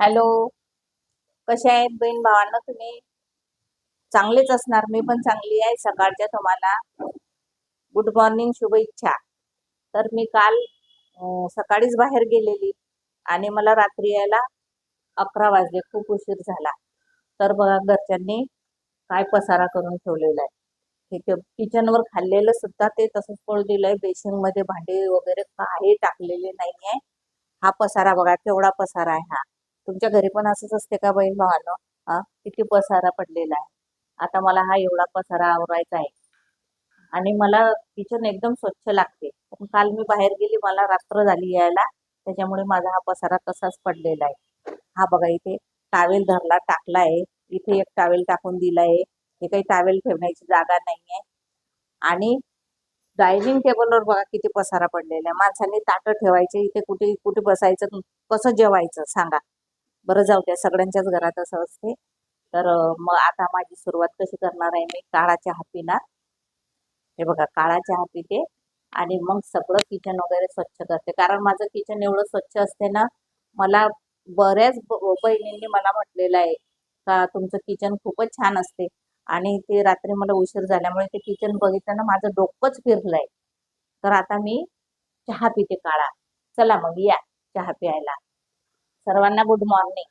Hello. कसे आहेत बहीण भावांना तुम्ही? चांगलेच असणार. मी पण चांगली आहे. सकाळच्या तुम्हाला गुड मॉर्निंग शुभ इच्छा तर मी काल सकाळीच बाहेर गेलेली आणि मला रात्री यायला अकरा वाजले. खूप उशीर झाला. तर बघा घरच्यांनी काय पसारा करून ठेवलेला आहे. हे किचनवर खाल्लेलं सुद्धा ते तसंच पडू दिलंय. बेसिनमध्ये भांडे वगैरे काही टाकलेले नाही आहे हा पसारा बघा केवढा पसारा आहे हा. तुमच्या घरी पण असंच असते का बहीण भावानं हा? किती पसारा पडलेला आहे. आता मला हा एवढा पसारा आवरायचा आहे. आणि मला किचन एकदम स्वच्छ लागते. पण काल मी बाहेर गेली मला रात्र झाली यायला. त्याच्यामुळे माझा हा पसारा तसाच पडलेला आहे. हा बघा इथे टावेल धरला टाकला आहे. इथे एक टावेल टाकून दिलाय हे काही टावेल ठेवण्याची जागा नाही आहे आणि डायनिंग टेबलवर बघा किती पसारा पडलेला आहे. माणसांनी ताटं ठेवायचे इथे कुठे कुठे बसायचं कसं जेवायचं सांगा. बरं जाऊ द्या सगळ्यांच्याच घरात असं असते. तर मग आता माझी सुरुवात कशी करणार आहे मी? काळा चहा पिणार हे बघा काळा चहा पिते आणि मग सगळं किचन वगैरे स्वच्छ करते. कारण माझं किचन एवढं स्वच्छ असते ना मला बऱ्याच ब- बहिणींनी मला म्हटलेलं आहे का तुमचं किचन खूपच छान असते. आणि ते रात्री मला उशीर झाल्यामुळे ते किचन बघितलं ना माझं डोकंच फिरलंय. तर आता मी चहा पिते काळा. चला मग या चहा प्यायला. सर्वांना गुड मॉर्निंग